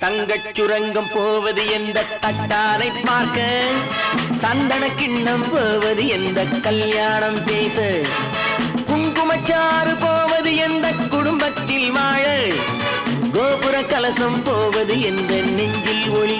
தங்கச் சுரங்கம் போவது எந்த தட்டானை பார்க்க? சந்தன கிண்ணம் போவது எந்த கல்யாணம் பேச? குங்குமச்சாறு போவது எந்த குடும்பத்தில் வாழ? கோபுர கலசம் போவது எந்த நெஞ்சில் ஒளி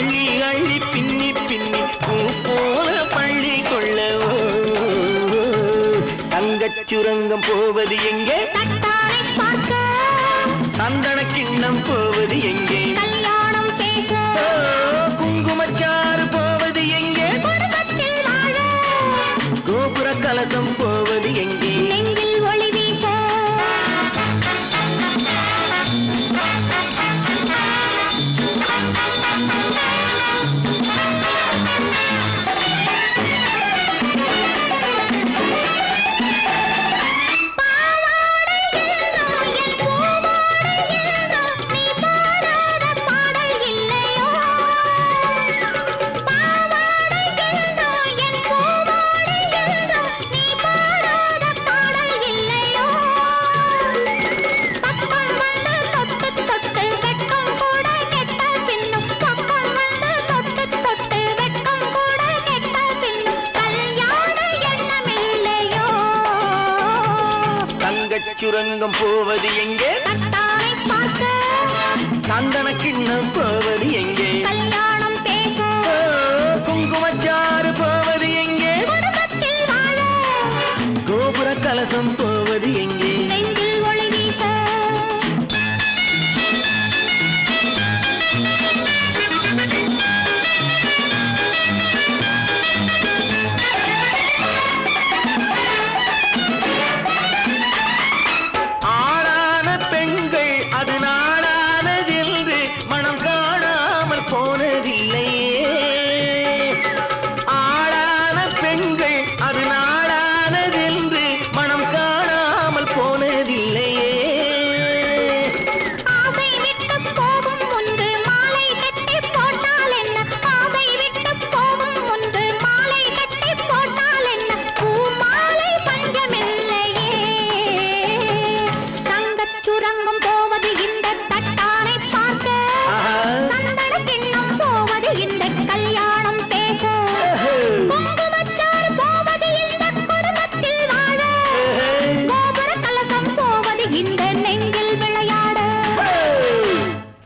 அள்ளி அள்ளி பின்னி பின்னி பூ போல பள்ளி கொள்ளவோ தங்கச் சுரங்கம் போவது எங்கே? சந்தன கிண்ணம் போவது எங்கே? குங்குமச்சாறு போவது எங்கே? கோபுர கலசம் போவது சுரங்கம் போவது எங்கே? சந்தன கிண்ணம் போவது எங்கே? குங்குமச்சாறு போவது எங்கே? கோபுர கலசம் போவது